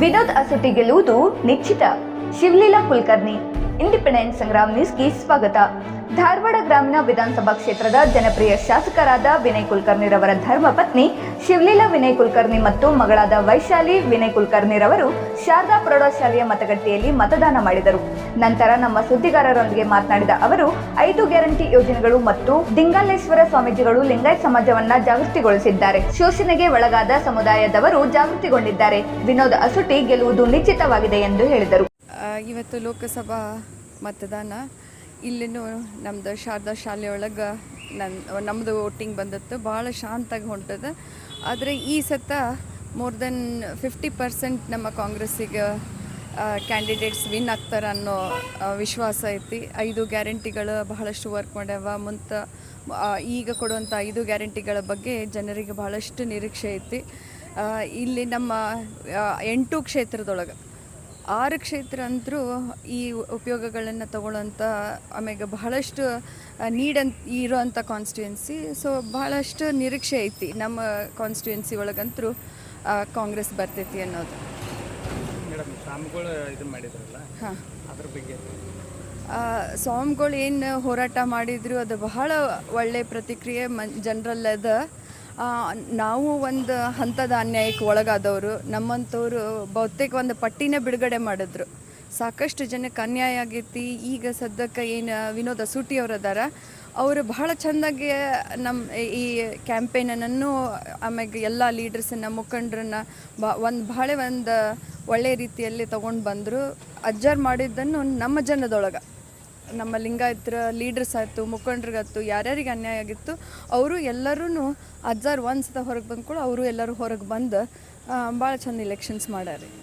ವಿನೋದ್ ಅಸಟಿ ಗೆಲ್ಲುವುದು ನಿಶ್ಚಿತ. ಶಿವಲೀಲಾ ಕುಲಕರ್ಣಿ ಇಂಡಿಪೆಂಡೆಂಟ್ ಸಂಗ್ರಾಮ್ ನ್ಯೂಸ್ಗೆ ಸ್ವಾಗತ. ಧಾರವಾಡ ಗ್ರಾಮೀಣ ವಿಧಾನಸಭಾ ಕ್ಷೇತ್ರದ ಜನಪ್ರಿಯ ಶಾಸಕರಾದ ವಿನಯ್ ಕುಲಕರ್ಣಿರವರ ಧರ್ಮಪತ್ನಿ ಶಿವಲೀಲಾ ವಿನಯ್ ಕುಲಕರ್ಣಿ ಮತ್ತು ಮಗಳಾದ ವೈಶಾಲಿ ವಿನಯ್ ಕುಲಕರ್ಣಿರವರು ಶಾರದಾ ಪ್ರೌಢಶಾಲೆಯ ಮತಗಟ್ಟೆಯಲ್ಲಿ ಮತದಾನ ಮಾಡಿದರು. ನಂತರ ನಮ್ಮ ಸುದ್ದಿಗಾರರೊಂದಿಗೆ ಮಾತನಾಡಿದ ಅವರು, ಐದು ಗ್ಯಾರಂಟಿ ಯೋಜನೆಗಳು ಮತ್ತು ದಿಂಗಾಲೇಶ್ವರ ಸ್ವಾಮೀಜಿಗಳು ಲಿಂಗಾಯತ್ ಸಮಾಜವನ್ನ ಜಾಗೃತಿಗೊಳಿಸಿದ್ದಾರೆ. ಶೋಷಣೆಗೆ ಒಳಗಾದ ಸಮುದಾಯದವರು ಜಾಗೃತಿಗೊಂಡಿದ್ದಾರೆ. ವಿನೋದ್ ಅಸುಟಿ ಗೆಲುವುದು ನಿಶ್ಚಿತವಾಗಿದೆ ಎಂದು ಹೇಳಿದರು. ಇವತ್ತು ಲೋಕಸಭಾ ಮತದಾನ. ಇಲ್ಲಿನೂ ನಮ್ಮದು ಶಾರದಾ ಶಾಲೆಯೊಳಗೆ ನನ್ನ ನಮ್ಮದು ವೋಟಿಂಗ್ ಬಂದಿತ್ತು. ಭಾಳ ಶಾಂತಾಗಿ ಹೊಂಟದ. ಆದರೆ ಈ ಸತ ಮೋರ್ ದೆನ್ ಫಿಫ್ಟಿ ಪರ್ಸೆಂಟ್ ನಮ್ಮ ಕಾಂಗ್ರೆಸ್ಸಿಗೆ ಕ್ಯಾಂಡಿಡೇಟ್ಸ್ ವಿನ್ ಆಗ್ತಾರೆ ಅನ್ನೋ ವಿಶ್ವಾಸ ಐತಿ. ಐದು ಗ್ಯಾರಂಟಿಗಳು ಬಹಳಷ್ಟು ವರ್ಕ್ ಮಾಡ್ಯಾವ. ಮುಂತ ಈಗ ಕೊಡುವಂಥ ಐದು ಗ್ಯಾರಂಟಿಗಳ ಬಗ್ಗೆ ಜನರಿಗೆ ಬಹಳಷ್ಟು ನಿರೀಕ್ಷೆ ಐತಿ. ಇಲ್ಲಿ ನಮ್ಮ ಎಂಟು ಕ್ಷೇತ್ರದೊಳಗೆ ಆರು ಕ್ಷೇತ್ರ ಅಂತರೂ ಈ ಉಪಯೋಗಗಳನ್ನು ತಗೊಳ್ಳೋಂಥ ಆಮ್ಯಾಗ ಬಹಳಷ್ಟು ನೀಡಂತ ಇರೋವಂಥ ಕಾನ್ಸ್ಟಿಟ್ಯುಯೆನ್ಸಿ ಸೊ ಬಹಳಷ್ಟು ನಿರೀಕ್ಷೆ ಐತಿ ನಮ್ಮ ಕಾನ್ಸ್ಟಿಟ್ಯುಯೆನ್ಸಿ ಒಳಗಂತರೂ ಕಾಂಗ್ರೆಸ್ ಬರ್ತೈತಿ ಅನ್ನೋದು. ಹಾಂ. ಅದ್ರ ಬಗ್ಗೆ. ಸ್ವಾಮಿಗಳು ಏನು ಹೋರಾಟ ಮಾಡಿದ್ರು ಅದು ಬಹಳ ಒಳ್ಳೆ ಪ್ರತಿಕ್ರಿಯೆ ಮನ್ ಜನರಲ್ಲದ. ನಾವು ಒಂದು ಹಂತದ ಅನ್ಯಾಯಕ್ಕೆ ಒಳಗಾದವರು ನಮ್ಮಂಥವ್ರು ಬಹುತೇಕ ಒಂದು ಪಟ್ಟಿನೇ ಬಿಡುಗಡೆ ಮಾಡಿದ್ರು. ಸಾಕಷ್ಟು ಜನಕ್ಕೆ ಅನ್ಯಾಯ ಆಗೈತಿ, ಈಗ ಸದ್ಯಕ್ಕೆ ಏನು ವಿನೋದ ಸೂಟಿ ಅದಾರ ಅವರು ಬಹಳ ಚೆಂದಾಗಿ ನಮ್ಮ ಈ ಕ್ಯಾಂಪೇನನ್ನು, ಆಮ್ಯಾಗ ಎಲ್ಲ ಲೀಡರ್ಸನ್ನು, ಮುಖಂಡರನ್ನ ಬಾ, ಒಂದು ಭಾಳ ಒಂದು ಒಳ್ಳೆ ರೀತಿಯಲ್ಲಿ ತೊಗೊಂಡು ಬಂದರು. ಅಜ್ಜರ್ ಮಾಡಿದ್ದನ್ನು ನಮ್ಮ ಜನದೊಳಗೆ. ನಮ್ಮ ಲಿಂಗಾಯತರ ಲೀಡರ್ಸ್ ಆಯಿತು ಮುಖಂಡ್ರಿಗಾಯ್ತು, ಯಾರ್ಯಾರಿಗೆ ಅನ್ಯಾಯ ಆಗಿತ್ತು, ಅವರು ಎಲ್ಲರೂ ಅಜ್ಜಾರು ಒಂದು ಸತ ಹೊರಗೆ ಬಂದ್ಕೊಳ್ಳೋ ಅವರು ಎಲ್ಲರೂ ಹೊರಗೆ ಬಂದು ಭಾಳ ಚಂದ ಇಲೆಕ್ಷನ್ಸ್ ಮಾಡ್ಯಾರಿ.